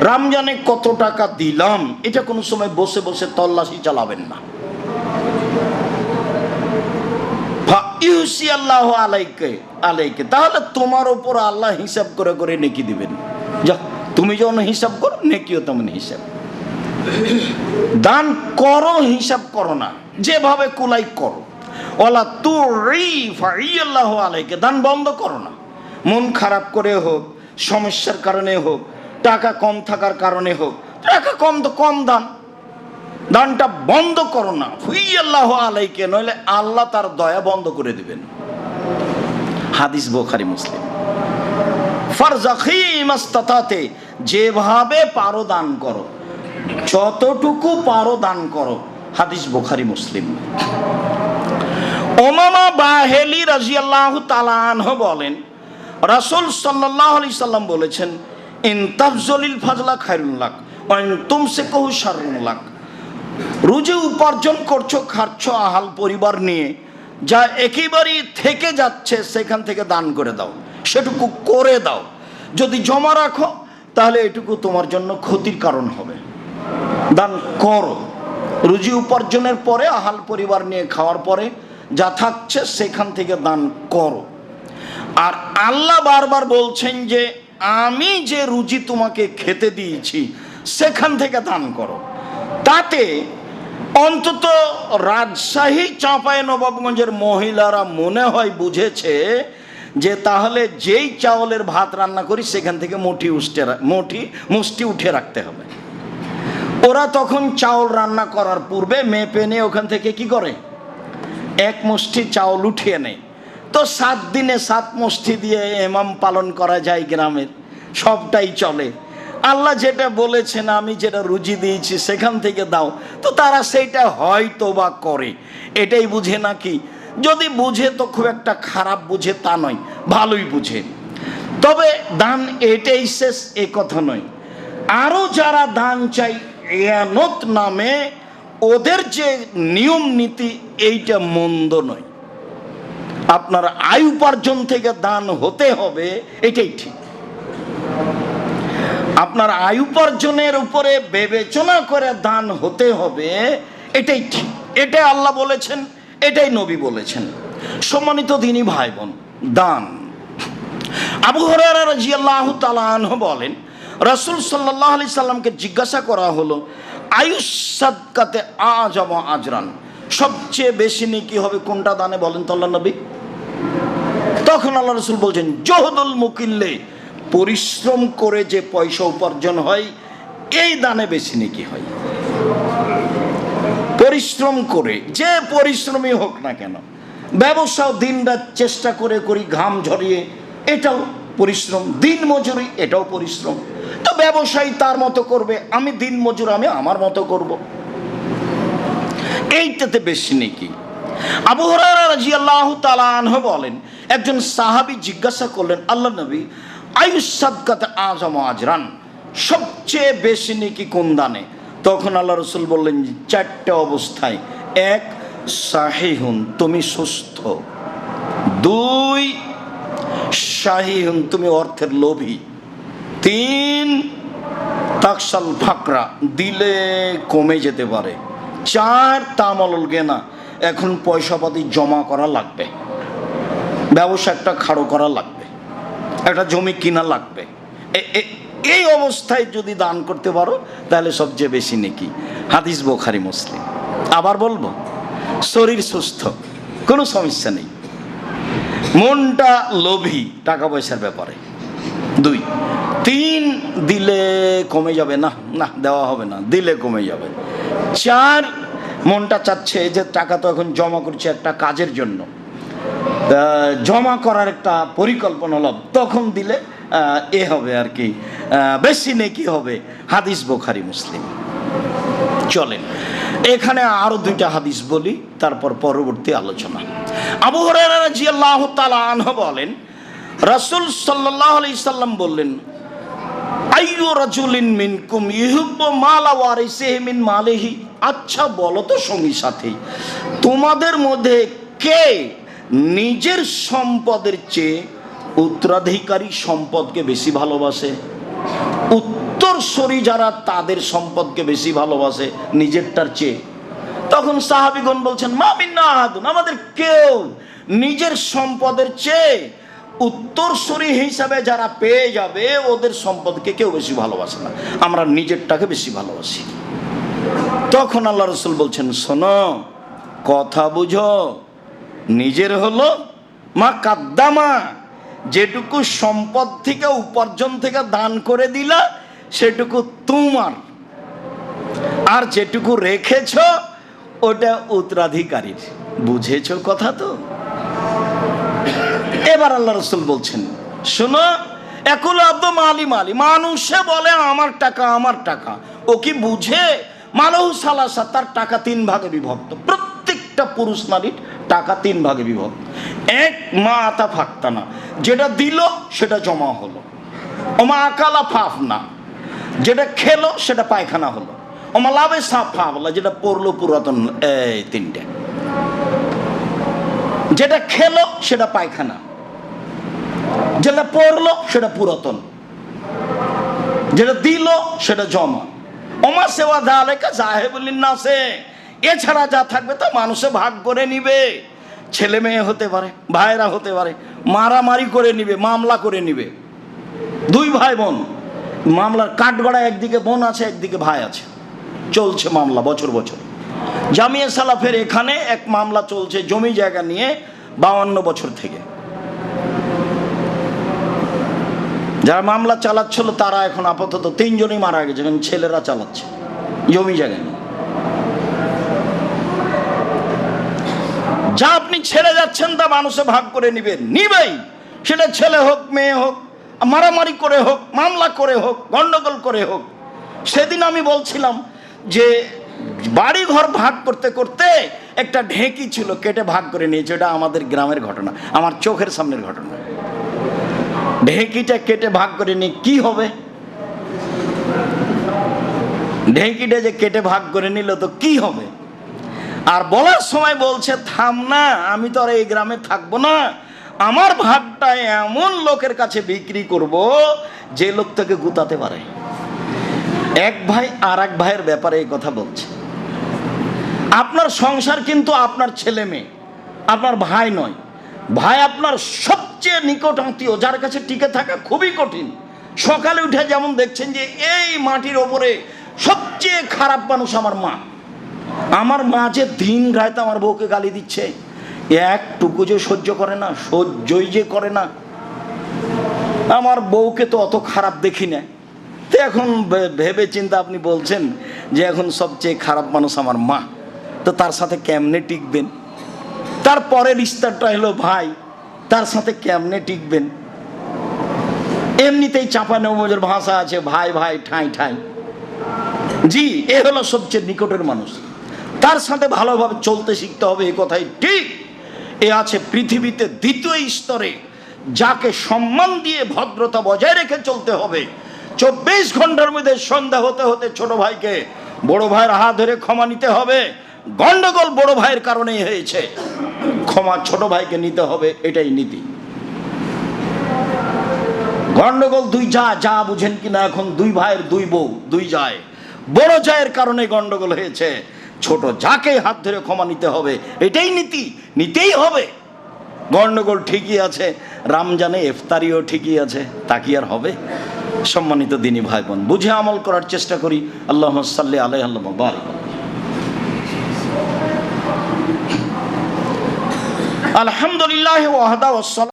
রমজানে কত টাকা দিলাম? এটা কোনো সময় বসে বসে তল্লাশি চালাবেন না। ইউসি আল্লাহ আলাইকে আলাইকে। তাহলে তোমার ওপর আল্লাহ হিসাব করে করে নেকি দিবেন। যা, তুমি যখন হিসাব করো, নেকিও তেমন হিসাব। দান করো, হিসাব করো না। যেভাবে কুলাই করো। ওলা তু আল্লাহ আলাইকে। দান বন্ধ করো না। মন খারাপ করে হোক, সমস্যার কারণে হোক টাকা কম থাকার কারণে হোক। টাকা কম তো কম দান। দানটা বন্ধ করো না। হুই আল্লাহ আলাইকে, নইলে আল্লাহ তার দয়া বন্ধ করে দিবেন। হাদিস বোখারি মুসলিম। ফারজাখিমাস্তাতে যেভাবে পারো দান করো। যতটুকু পারো দান করো। হাদিস বোখারি মুসলিম। ওমামা বাহেলি রাজিয়াল্লাহ তালানহ বলেন, রাসূল সাল্লাল্লাহু আলাইহি সাল্লাম বলেছেন ইন তাফজলিল ফাজলা খায়রুল লাক, ওয়া ইন তুমসিকুহু শাররুল লাক। রুজি উপার্জন করছ, খাচ্ছ আহাল পরিবার নিয়ে, যা একেবারেই থেকে যাচ্ছে, সেখান থেকে দান করে দাও, সেটুকু করে দাও। যদি জমা রাখো, তাহলে এটুকু তোমার জন্য ক্ষতির কারণ হবে। দান করো। রুজি উপার্জনের পরে, আহাল পরিবার নিয়ে খাওয়ার পরে, যা থাকছে, সেখান থেকে দান করো। আর আল্লাহ বারবার বলছেন যে আমি যে রুজি তোমাকে খেতে দিয়েছি, সেখান থেকে দান করো। তাতে অন্তত রাজশাহী, চাঁপাই, নবাবগঞ্জের মহিলারা মনে হয় বুঝেছে যে তাহলে যেই চাউলের ভাত রান্না করি, সেখান থেকে মুঠি উষ্টে মুঠি, মুষ্টি উঠে রাখতে হবে। ওরা তখন চাউল রান্না করার পূর্বে মেপে নিয়ে ওখান থেকে কি করে? এক মুষ্টি চাউল উঠিয়ে নেয়। তো সাত দিনে সাত মুষ্টি দিয়ে এমাম পালন করা যায় গ্রামের সবটাই চলে। আল্লাহ যেটা বলেছেন, আমি যেটা রুজি দিয়েছি, সেখান থেকে দাও। তো তারা সেইটা হয়তো বা করে। এটাই বুঝে নাকি যদি বুঝে তো খুব একটা খারাপ বুঝে তা নয়, ভালোই বুঝে। তবে দান এটাই শেষ, এ কথা নয়। আরও যারা দান চাই এয়ানত নামে, ওদের যে নিয়ম নীতি, এইটা মন্দ নয়। আপনার আয় উপার্জন থেকে দান হতে হবে, এটাই ঠিক। আপনার আয় উপার্জনের উপরে বিবেচনা করে দান হতে হবে, এটাই ঠিক। এটাই আল্লাহ বলেছেন, এটাই নবী বলেছেন। সম্মানিত দিনী ভাই বোন দান। আবু হরারা তালাহ বলেন, রাসূল সাল্লাহ আলি সাল্লামকে জিজ্ঞাসা করা হলো আয়ুষ সাদকাতে আজম আজরান, সবচেয়ে বেশি নেকি হবে কোনটা দানে বলেন তো আল্লাহ নবী? তখন আল্লাহ রসুল বলছেন, জহদুল মুকিল্লে, পরিশ্রম করে যে পয়সা উপার্জন হয়, এই দানে বেশি নাকি হয়? পরিশ্রম করে, যে পরিশ্রমী হোক না কেন, ব্যবসাও দিন রাত চেষ্টা করে করি ঘাম ঝরিয়ে, এটাও পরিশ্রম, দিন মজুরি, এটাও পরিশ্রম। তো ব্যবসায়ী তার মতো করবে, আমি দিন মজুর, আমি আমার মতো করব। এইটাতে বেশি নাকি? আবু হরারা রাজিয়াল্লাহু তাআলা বলেন একজন সাহাবী জিজ্ঞাসা করলেন আল্লাহ নবী আয়ুষ সাদকাতে আজম আজরান, সবচেয়ে বেশি নাকি কোন দানে? তখন আল্লাহ রসুল বললেন, চারটে অবস্থায়। এক, সাহিহুন, তুমি সুস্থ। দুই শাহিহুন তুমি অর্থের লোভী। তিন তাকসাল ফাকরা, দিলে কমে যেতে পারে। চার তামল গেনা। এখন পয়সাপাতি জমা করা লাগবে। ব্যবসা একটা খাড়ো করা লাগবে। একটা জমি কিনা লাগবে। এই অবস্থায় যদি দান করতে পারো, তাহলে সবচেয়ে বেশি নাকি। হাদিস বোখারি, মুসলিম। আবার বলব, শরীর সুস্থ, কোনো সমস্যা নেই। মনটা লোভী টাকা পয়সার ব্যাপারে। দুই, তিন, দিলে কমে যাবে। না না, দেওয়া হবে না, দিলে কমে যাবে। চার, মনটা চাচ্ছে যে টাকা তো এখন জমা করছে একটা কাজের জন্য। জমা করার একটা পরিকল্পনা হলো, তখন দিলে এ হবে আর কি। বেশি নেকি হবে হাদিস বোখারি মুসলিম। চলেন, এখানে আরও দুইটা হাদিস বলি, তারপর পরবর্তী আলোচনা। আবু রাদিয়াল্লাহু তাআলা আনহু বলেন, রাসূল সাল্লাল্লাহু আলাইহি সাল্লাম বললেন মালিহি? আচ্ছা বলো তো সঙ্গী সাথী, তোমাদের মধ্যে কে নিজের সম্পদের চেয়ে উত্তরাধিকারী সম্পদকে বেশি ভালোবাসে। উত্তরসরি যারা তাদের সম্পদকে বেশি ভালোবাসে, নিজেরটার চেয়ে। তখন সাহাবিগণ বলছেন মামিন্না আহাদুন, আমাদের কেউ নিজের সম্পদের চেয়ে উত্তরসূরি হিসাবে যারা পেয়ে যাবে, ওদের সম্পদকে কেউ বেশি ভালোবাসে না। আমরা নিজেরটাকে বেশি ভালোবাসি। তখন আল্লাহ রসুল বলছেন, শোনো, কথা বুঝো নিজের হলো মা কাদ্দামা। যেটুকু সম্পদ থেকে, উপার্জন থেকে দান করে দিলা, সেটুকু তোমার। আর যেটুকু রেখেছ, ওটা উত্তরাধিকারীর। বুঝেছ কথা তো? এবার আল্লাহ রসুল বলছেন, শোনো, একুল আব্দ মালি মালি, মানুষে বলে, আমার টাকা আমার টাকা। ও কি বুঝে? মালহু সালাসা, তার টাকা তিন ভাগে বিভক্ত। প্রত্যেকটা পুরুষ নারীর টাকা তিন ভাগে বিভক্ত। এক মা আতা ফাঁকতা না। যেটা দিল, সেটা জমা হলো। ওমা আকালা ফাফ না। যেটা খেলো, সেটা পায়খানা হলো। ওমা লাভে সাপ ফাফলা যেটা পড়ল পুরাতন, এই তিনটে। যেটা খেলো, সেটা পায়খানা। যেটা পড়ল, সেটা পুরাতন। যেটা দিল, সেটা জমা। ওমা সেবা দালেকা সাহেবুল্লিন নাসে। এছাড়া যা থাকবে তা মানুষে ভাগ করে নিবে। ছেলে মেয়ে হতে পারে ভাইরা হতে পারে, মারামারি করে নিবে, মামলা করে নিবে। দুই ভাই বোন, মামলার কাঠগড়া একদিকে বোন আছে, একদিকে ভাই আছে। চলছে মামলা বছর বছর। জামিয়া সালাফের এখানে এক মামলা চলছে জমি জায়গা নিয়ে বাউন্ন বছর থেকে। যারা মামলা চালাচ্ছিল তারা এখন আপাতত তিনজনই মারা গেছে ছেলেরা চালাচ্ছে। জমি জায়গা নিয়ে। যা আপনি ছেড়ে যাচ্ছেন তা মানুষে ভাগ করে নিবে। নিবেই। সেটা ছেলে হোক, মেয়ে হোক, মারামারি করে হোক, মামলা করে হোক, গন্ডগোল করে হোক। সেদিন আমি বলছিলাম যে বাড়ি ঘর ভাগ করতে করতে একটা ঢেঁকি ছিল, কেটে ভাগ করে নিয়েছে। এটা আমাদের গ্রামের ঘটনা, আমার চোখের সামনের ঘটনা। ঢেঁকিটা কেটে ভাগ করে নিয়ে কি হবে? ঢেঁকিটা যে কেটে ভাগ করে নিল তো কি হবে? আর বলার সময় বলছে, থাম না, আমি তো আর এই গ্রামে থাকব না। আমার ভাগটা এমন লোকের কাছে বিক্রি করব যে লোক থেকে গুতাতে পারে। এক ভাই আর এক ভাইয়ের ব্যাপারে এই কথা বলছে। আপনার সংসার কিন্তু আপনার ছেলে মেয়ে, আপনার ভাই নয়। ভাই আপনার সবচেয়ে নিকট আত্মীয়, যার কাছে টিকে থাকা খুবই কঠিন। সকালে উঠে যেমন দেখছেন যে, এই মাটির ওপরে সবচেয়ে খারাপ মানুষ আমার মা। আমার মা যে দিন রাত আমার বউকে গালি দিচ্ছে, একটুকু যে সহ্য করে না, সহ্যই যে করে না। আমার বউকে তো অত খারাপ দেখি না। তো এখন ভেবে চিন্তা আপনি বলছেন যে এখন সবচেয়ে খারাপ মানুষ আমার মা। তো তার সাথে কেমনে টিকবেন? তারপরের রিস্তারটা হলো ভাই, তার সাথে কেমনে টিকবেন? এমনিতেই চাপা নবজের ভাষা আছে, ভাই ভাই, ঠাঁই, ঠাই। জি, এ হলো সবচেয়ে নিকটের মানুষ। তার সাথে ভালোভাবে চলতে শিখতে হবে, এ কথাই ঠিক। এ আছে পৃথিবীতে দ্বিতীয় স্তরে, যাকে সম্মান দিয়ে ভদ্রতা বজায় রেখে চলতে হবে। চব্বিশ ঘণ্টার মধ্যে সন্ধ্যা হতে হতে ছোট ভাইকে বড় ভাইয়ের হাত ধরে ক্ষমা নিতে হবে। গন্ডগোল বড় ভাইয়ের কারণেই হয়েছে। ক্ষমা ছোট ভাইকে নিতে হবে, এটাই নীতি। গন্ডগোল দুই যা যা বুঝেন কিনা, এখন দুই ভাইয়ের দুই বউ, দুই যায়। বড় জায়ের কারণে গন্ডগোল হয়েছে। ছোট যাকে হাত ধরে ক্ষমা নিতে হবে, এটাই নীতি, নিতেই হবে। গন্ডগোল ঠিকই আছে, রমজানে ইফতারিও ঠিকই আছে, তা কি আর হবে? সম্মানিত দিনী ভাই বোন বুঝে আমল করার চেষ্টা করি। আল্লাহ সাল্লি আলাই আল্লাহ আলহামদুলিল্লাহ ওয়াহদা